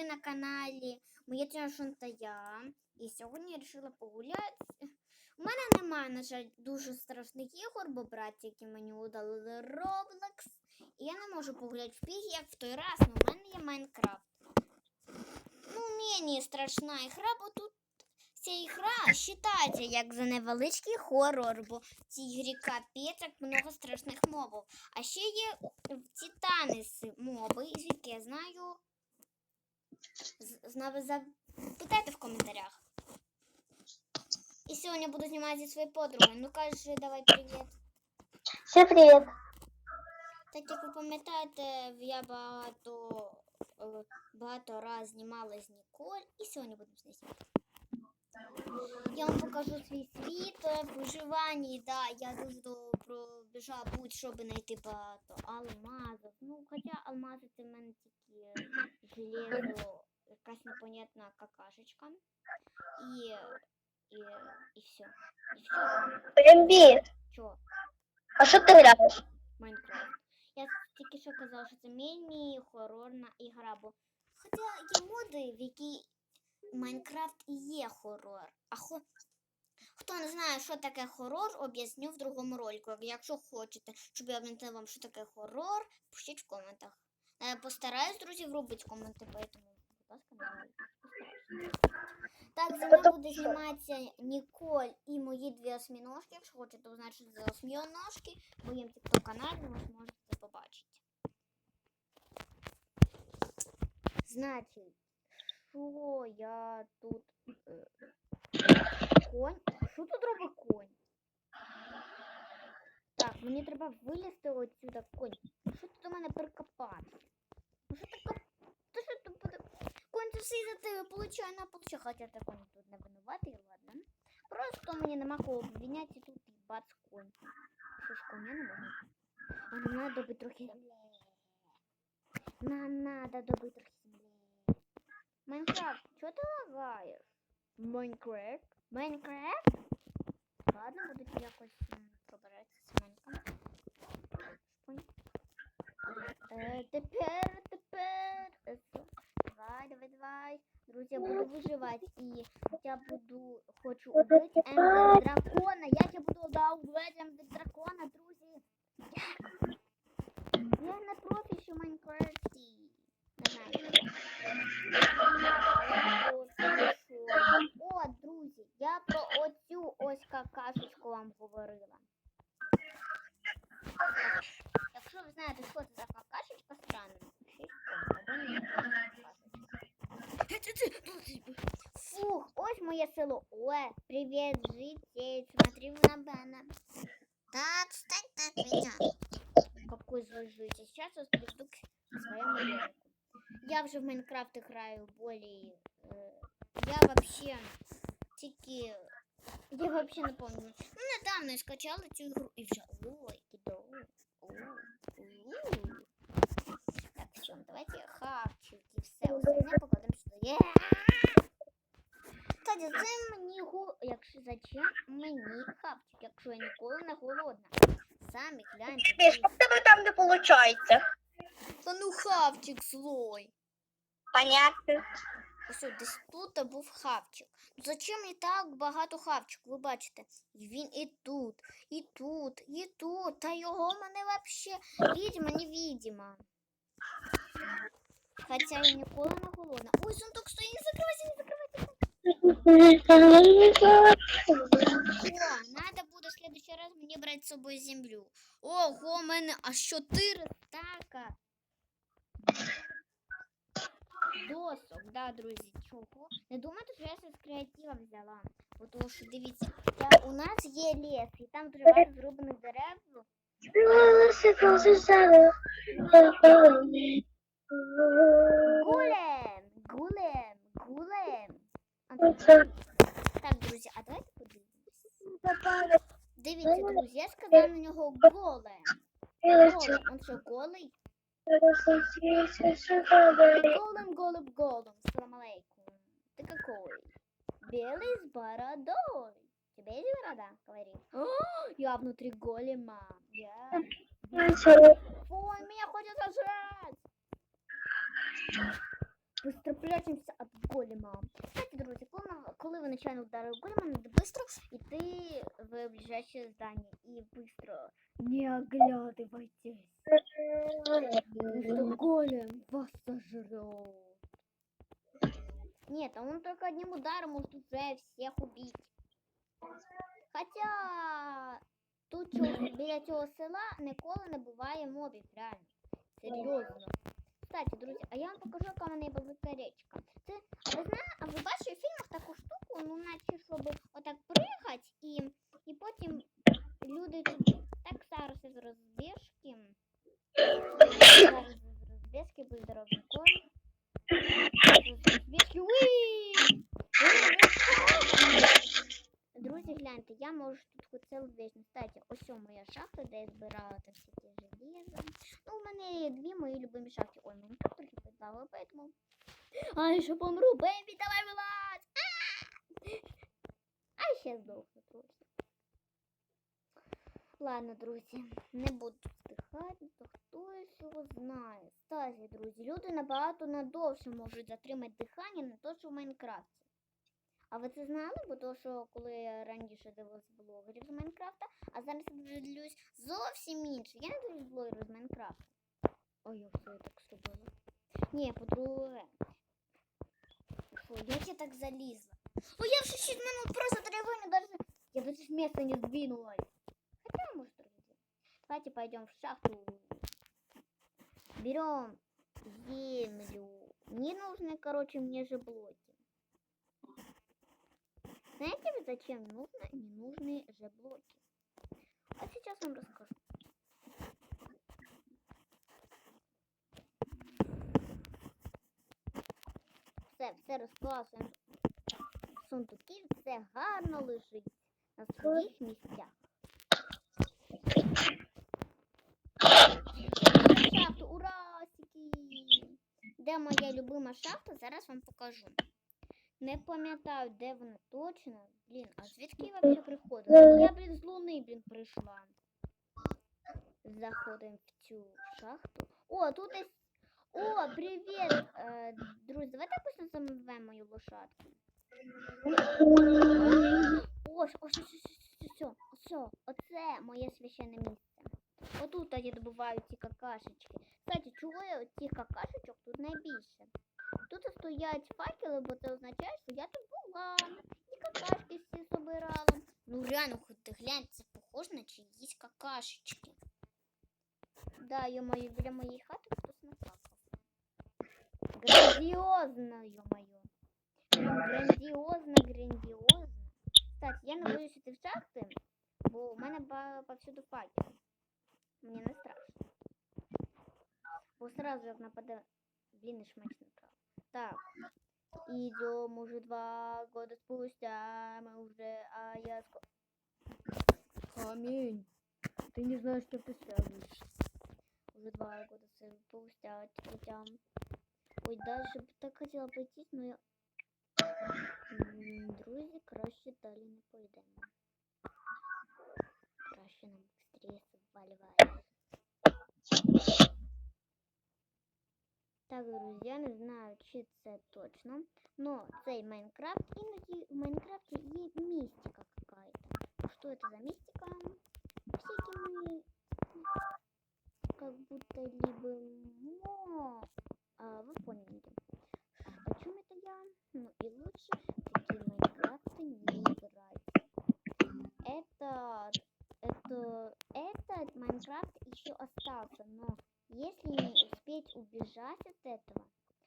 ви на каналі Моє та я. І сьогодні я вирішила погуляти. У мене немає, на жаль, дуже страшних ігор, бо браті, які мені удалили Roblox. І я не можу погуляти в піг, як в той раз, але у мене є Майнкрафт. Ну, мені страшна ігра, бо тут ця ігра вважається як за невеличкий хорор, бо в цій грі капець як много страшних мобів. А ще є в Титаниси моби, звідки я знаю. З- Знав запитайте в коментарях. І сьогодні буду знімати зі своєю подругою. Ну кажи, давай привіт. Всем привет! Так як ви пам'ятаєте, я багато, е, багато раз знімала з Ніколь, і сьогодні будемо з нею знімати. Я вам покажу свій світ е, виживанні. Да, я дуже довго пробіжала будь щоб знайти багато алмазів. Ну, хоча алмази це в мене тільки железо, якась непонятна какашечка. І, і, і все. І все. МБ, Чого? а що ти граєш? Майнкрафт. Я тільки що казала, що це міні-хорорна ігра, бо хоча є моди, в якій Майнкрафт і є хорор. А хо... хто не знає, що таке хорор, об'ясню в другому ролику. Якщо хочете, щоб я об'яснила вам, що таке хорор, пишіть в коментах. Я постараюсь, друзі, врубити коменти, поэтому, будь ласка, постараюсь. Так, зі мною буде зніматися Ніколь і мої дві осьміножки. Якщо хочете узнати, що це за осьміножки, в моєму тікток каналі ви зможете це побачити. Значить, що я тут. е, Конь? Що тут робить конь? Так, мені треба вилізти отсюда конь. Що ти до мене прикопався? Ну що ти. Що ти буде... Конь це за тебе получає на получає, хоча ти конь тут не винуватий, ладно. Просто мені нема кого обвиняти тут і бац конь. Що ж коня не можна? А нам надо добити трохи. Нам надо добити трохи. Майнкрафт, чого ти лагаєш? Майнкрафт? Майнкрафт? Ладно, буду якось пробиратися з Майнкрафтом. Шпунь. Е, тепер, тепер. е. Давай, давай, давай. Друзі, я буду виживати і я буду хочу убити ендер дракона. Я буду да, убивати ендер дракона, друзі? Як? Я не профі, що в Фух, ось моє село. Ой, привет, житель. Смотри на мене. Так, стань так меня. Какой злой житель. Сейчас я приду к своему домику. Я вже в Майнкрафт играю более... э, я вообще... Тільки... Я вообще не помню. Ну, недавно я скачала цю ігру і вже... Ой, кидо. Так, все, давайте хавчик і все. Остальне покладемо сюди. Є! Кстати, це мені гу... Якщо зачем мені хавчик, якщо я ніколи не голодна. Самі гляньте. Що в тебе там не виходить? Та ну хавчик злой. Понятно. Ось десь тут був хавчик. Зачем і так багато хавчик? Ви бачите, І він і тут, і тут, і тут. Та його мене вообще відьма невидима. Хоча я ніколи не голодна. Ой, сундук стоїть, не закривайся, не закривайся. О, надо буде в следующий раз мені брати з собою землю. Ого, у мене аж чотири стака. Досок, да, друзі, чого? Не думайте, що я це з креатива взяла. Бо Тому що дивіться, у нас є ліс, і там дуже багато дерев. Гулем! Гулем! Гулем! Так, друзі, а давайте подивимось. Дивіться, друзі, я сказала на нього голем. Голем, он що, голий? Голем, голем, голем. Салам алейкум. Ты какой? Белый с бородой. Тебе есть борода? Говори. О, я внутри голема. Я... Ой, меня хочет сожрать. Быстро прячемося від голема. Кстати, друзі, коли, на- коли ви нечайно ударили голема, надо быстро йти в ближайшее здание. И быстро не оглядывайтесь. Потому что голем вас сожрет. Нет, а он только одним ударом может уже всех убить. Хотя тут цього- біля цього села ніколи не буває мобів, реально. Серйозно. Кстати, друзі, а я вам покажу, яка в мене є річка. Це, ви знаєте, а ви бачите в фільмах таку штуку, ну наче, щоб отак пригати і, і потім люди тут так зараз із розбіжки. Зараз із розбіжки, будь здоровий конь. Друзі, гляньте, я можу тут цілу вічність. Кстати, ось моя шахта, де я збирала так ті. Ну, у мене є дві мої любимі шахти. Ой, мені так трохи піддало, поэтому... Ай, що помру, бейбі, давай вилазь! А! Ай, ще здохну трохи. Ладно, друзі, не буду встихати, то хтось його знає. Кстати, друзі, люди набагато надовше можуть затримати дихання на те, що в Майнкрафті. А ви це знали? Бо то, що коли я раніше дивилась блогерів з Майнкрафта, а зараз я дивлюсь зовсім інше. Я не дивлюсь блогерів з Майнкрафта. Ой, я все так зробила. Ні, по-друге. Фу, як я так залізла? Ну я вже 6 минут просто древыми даже... Я даже с места не сдвинулась. Хотя, может, друзья. Давайте пойдем в шахту. Берем землю. Не нужны, короче, мне же блоки. Знаете, зачем нужно ненужные же блоки? А сейчас вам расскажу. Все, все розкласуємо. Сундуки, все гарно лежить на своїх місцях. Шахту, урасики! Де моя любима шахта, зараз вам покажу. Не пам'ятаю, де вона точно. Блін, а звідки я взагалі приходила? Я, блін, з луни, блін, прийшла. Заходимо в цю шахту. О, тут ось... О, привіт! Е, друзі, давайте просто замовемо мою лошадку. Ось, ось, ось, ось, ось, ось, оце моє священне місце. Отут я добуваю ці какашечки. Кстати, чого я цих какашечок тут найбільше? Тут стоять факели, бо це означає, що я тут була. І какашки всі собирала. Ну реально, хоч ти глянь, це похоже на чиїсь какашечки. Да, ё-моё, біля моєї хати хтось накакав. Грандіозно, ё-моё. Грандіозно, грандіозно. Кстати, я не боюсь іти в шахти, бо у мене ба- повсюду факел. Мені не страшно. Бо сразу як нападе... Блін, і шмачно прав. Так. Идем уже два года спустя, мы уже, а я. Камень. Ты не знаешь, что ты ставишь. Уже два года спустя, тям. Ой, даже так хотела пойти, но я... Друзі, краще далі не пойдемо. Краще нам быстрее сваливать. Так, друзі, я не знаю, чи це точно. Но цей Майнкрафт, іноді в Майнкрафте є містика какая-то. Что это за мистика? Всякими, как будто либо, но... А, вы поняли. О чем это я? Ну и лучше в такие Майнкрафты не играть. Это, это, этот Майнкрафт еще остался, но если не успеть убежать от этого,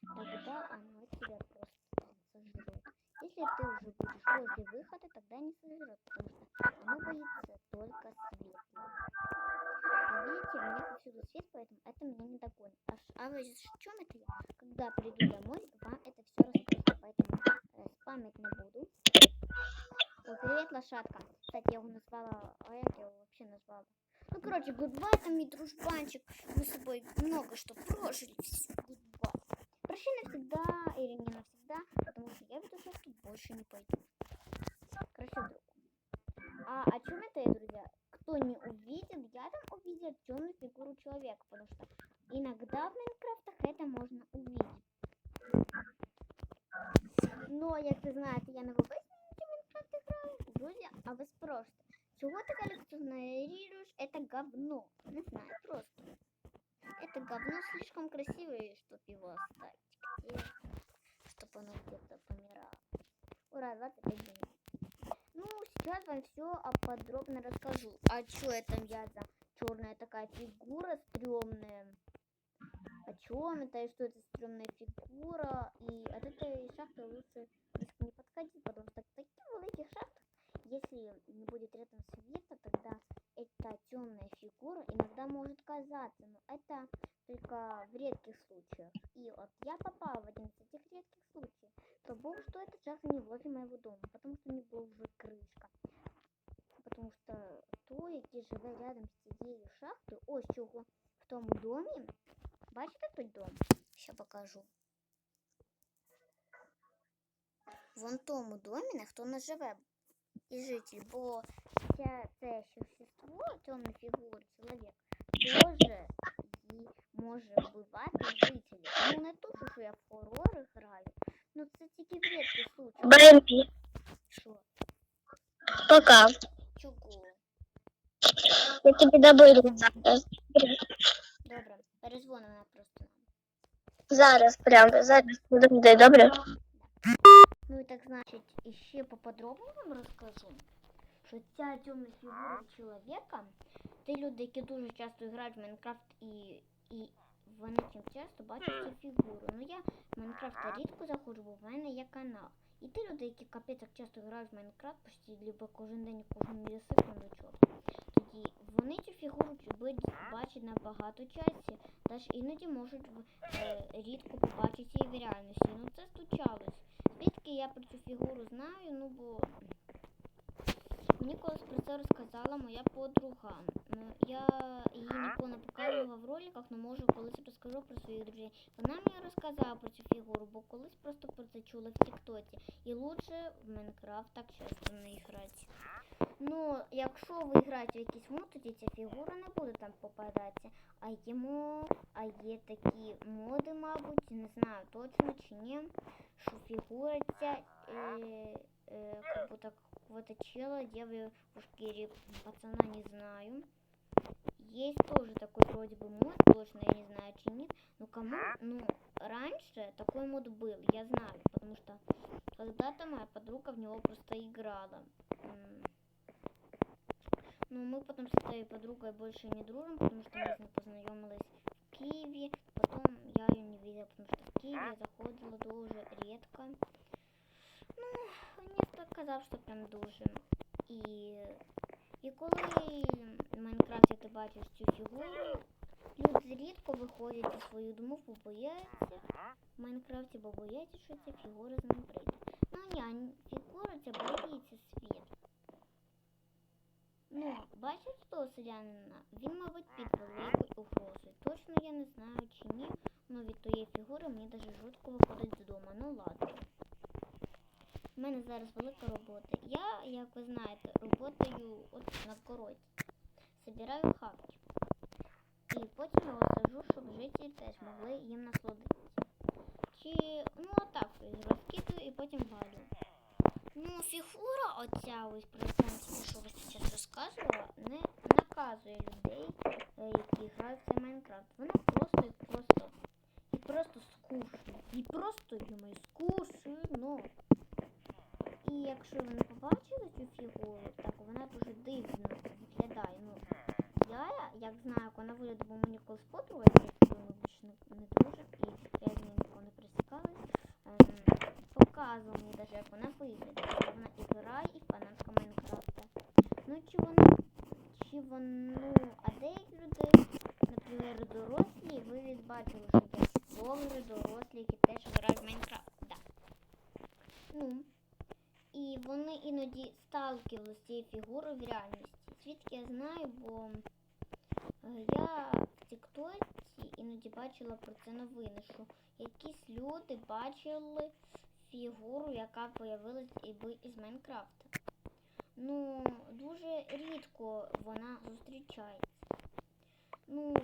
тогда оно тебя просто сожрет. Если ты уже будешь возле выхода, тогда не сожрет, потому что оно боится только света. А видите, у меня повсюду свет, поэтому это меня не догонит. А, а в чем это я? Когда приду домой, вам это все расскажу, поэтому э, спамить не буду. О, привет, лошадка. Кстати, я его назвала, а я его вообще назвала? Ну, короче, гудбай, там мой дружбанчик. Мы с тобой много что прожили. Гудбай. Прощай навсегда или не навсегда, потому что я в эту шахту больше не пойду. Короче, друг. А о чем это друзья? Кто не увидел, я там увидел темную фигуру человека, потому что иногда в Майнкрафтах это можно увидеть. Ну, як ви знаєте, я не в обичному Майнкрафте граю. Друзі, а ви спросите, чего ты коллекционируешь это говно? Не знаю, просто. Это говно слишком красивое, чтобы его оставить. Где? Чтобы оно где-то помирало. Ура, 25 дней. Ну, сейчас вам все подробно расскажу. А что это я за черная такая фигура стрёмная? О чем это и что это стрёмная фигура? И от этой шахты лучше не подходить, потому что в таких великих шахтах, если не будет рядом света, тогда эта темная фигура иногда может казаться, но это только в редких случаях. И вот я попала в один из этих редких случаев. То бог, что эта шахта не возле моего дома, потому что у них была уже крышка. Потому что той, який живе рядом з цією шахтою, ось чого в тому домі. Бачите той дом? Ще покажу. Вон в тому домі ніхто не живе і житель, бо ця, це существо, темна фігура, чоловік, теж її може вбивати жителі. Ну не то, що я в хорори граю, ну це тільки в рідких случаях. Бэмпи. Що? Пока. Чого? Я тебе добавлю зараз. Добре, перезвони вона просто нам. Зараз, прям, зараз. Подожди, добре? Ну і так значить, іще поподробно вам розкажу, що ця темна фігура чоловіка, ті люди, які дуже часто грають в Майнкрафт і, і вони цим часто бачать цю фігуру. Ну я в Майнкрафт рідко заходжу, бо в мене є канал. І ті люди, які капець як часто грають в Майнкрафт, почти либо кожен день, кожну секунду чорт. Тоді вони цю фігуру бачать набагато часті, навіть іноді можуть е, рідко побачити її в реальності. Ну це стучалось. Я про цю фігуру знаю? Ну бо мені колись про це розказала моя подруга. Ну, я її ніколи не показувала в роликах, але може колись розкажу про своїх друзів. Вона мені розказала про цю фігуру, бо колись просто про це чула в Тіктоці. І лучше в Майнкрафт так часто не грати. Ну, якщо ви граєте в якийсь мод, тоді ця фігура не буде там попадатися. А мо, а є такі моди, мабуть, не знаю точно чи ні, що фігура ця е, е, как будто какого-то чела, девы в шкире пацана не знаю. Есть тоже такой вроде бы мод, точно я не знаю, чи нет. Но кому, ну, раньше такой мод был, я знаю, потому что когда-то моя подруга в него просто играла. Но мы потом с этой подругой больше не дружим, потому что мы познакомились в Киеве. Потом я видела, потому что в Киеве я заходила дуже редко. Ну, так казав, що прям дуже. І, і коли в Майнкрафті ти бачиш цю фігуру, люди рідко виходять зі своїх домов, бо бояться в Майнкрафті, бо бояться, що ця фігура з ним прийде. Ну ні, фігура ця боїться світ. Ну, бачиш того селянина? Він, мабуть, під великою угрозою. Точно я не знаю чи ні, але від тієї мені даже жутко виходить з дому. Ну ладно. У мене зараз велика робота. Я, як ви знаєте, роботаю от на городі. Собираю хавки. І потім його сажу, щоб жителі теж могли їм насолодитися. Чи, ну отак, розкидаю і потім валю. Ну, фігура оця ось про яку я що ось зараз розказувала, не наказує людей, е, які грають в Майнкрафт. Вона просто просто скучно. І просто йому скучно. І якщо ви не побачили цю фігуру, так вона дуже дивно виглядає. Ну, я як знаю, як вона виглядає, бо мені колись подруга, ми більше не, дружимо, і я з нею ніколи не пересікалась, ем, показувала мені навіть, як вона виглядає. Вона і грає, і фанатка Майнкрафта. Ну чи вона, чи воно, а деякі люди, наприклад, дорослі, ви від бачили, що є блогери, дорослі, які теж грають в Майнкрафт. Да. Ну, і іноді з цією фігурою в реальності. Звідки я знаю, бо е, я в Тіктоці іноді бачила про це новини, що якісь люди бачили фігуру, яка появилась іби із Майнкрафта. Ну, дуже рідко вона зустрічається. Ну,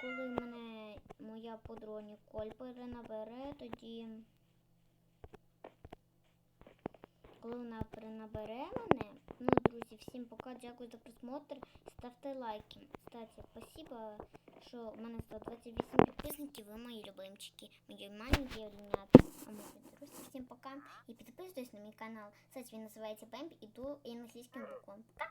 коли мене моя подруга Ніколь перенабере, тоді. Коли вона принабере мене. Ну, друзі, всім пока, дякую за просмотр. Ставте лайки. Кстати, спасибо, що в мене стало 28 підписників, ви мої любимчики, мої маленькі оленята. А мої друзі, всім пока. І підписуйтесь на мій канал. Кстати, він називається Бембі, іду і англійським буквам. Пока!